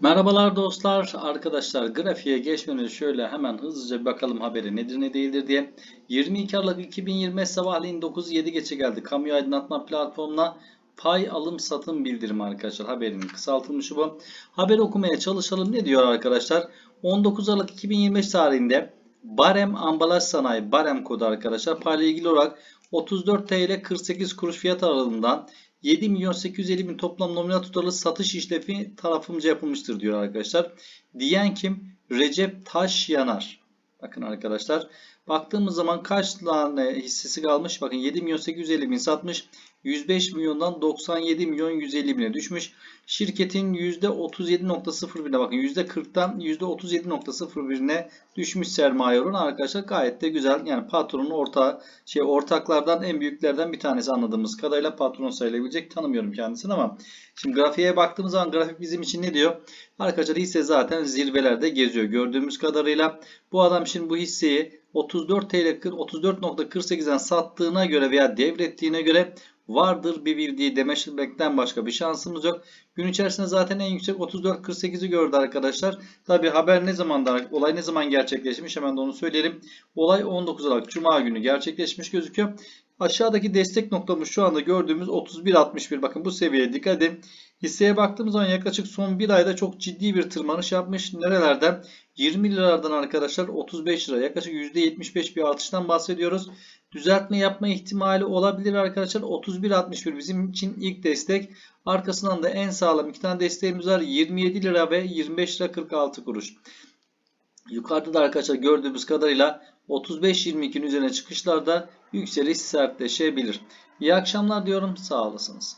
Merhabalar dostlar, arkadaşlar grafiğe geçmeden şöyle hemen hızlıca bir bakalım haberi nedir ne değildir diye. 22 Aralık 2020 sabahleyin 9.07 geçe geldi. Kamu aydınlatma platformuna pay alım satım bildirimi arkadaşlar. Haberin kısaltılmışı bu. Haberi okumaya çalışalım. Ne diyor arkadaşlar? 19 Aralık 2025 tarihinde Barem Ambalaj Sanayi Barem kodu arkadaşlar payla ilgili olarak 34 TL 48 kuruş fiyat aralığından 7 milyon 850 bin toplam nominal tutarlı satış işlemi tarafımca yapılmıştır diyor arkadaşlar. Diyen kim? Recep Taş Yanar. Bakın arkadaşlar. Baktığımız zaman kaç tane hissesi kalmış? Bakın 7 milyon 850 bin satmış. 105 milyondan 97 milyon 150 bine düşmüş. Şirketin %37.01'ine bakın %40'dan %37.01'ine düşmüş sermaye oranı arkadaşlar gayet de güzel. Yani patronun ortağı şey ortaklardan en büyüklerden bir tanesi anladığımız kadarıyla patron sayılabilecek. Tanımıyorum kendisini ama şimdi grafiğe baktığımız zaman grafik bizim için ne diyor? Arkadaşlar hisse zaten zirvelerde geziyor gördüğümüz kadarıyla. Bu adam şimdi bu hisseyi 34 TL 34.48'den sattığına göre veya devrettiğine göre vardır bir bildiği demeçlemekten başka bir şansımız yok. Gün içerisinde zaten en yüksek 34.48'i gördü arkadaşlar. Tabi haber ne zaman olay ne zaman gerçekleşmiş hemen de onu söyleyelim. Olay 19 Aralık Cuma günü gerçekleşmiş gözüküyor. Aşağıdaki destek noktamız şu anda gördüğümüz 31.61. Bakın bu seviyeye dikkat edin. Hisseye baktığımız zaman yaklaşık son bir ayda çok ciddi bir tırmanış yapmış. Nerelerden? 20 liralardan arkadaşlar 35 lira. Yaklaşık %75 bir artıştan bahsediyoruz. Düzeltme yapma ihtimali olabilir arkadaşlar. 31.61 bizim için ilk destek. Arkasından da en sağlam iki tane desteğimiz var. 27 lira ve 25 lira 46 kuruş. Yukarıda da arkadaşlar gördüğümüz kadarıyla 35-22'nin üzerine çıkışlarda yükseliş sertleşebilir. İyi akşamlar diyorum. Sağ olasınız.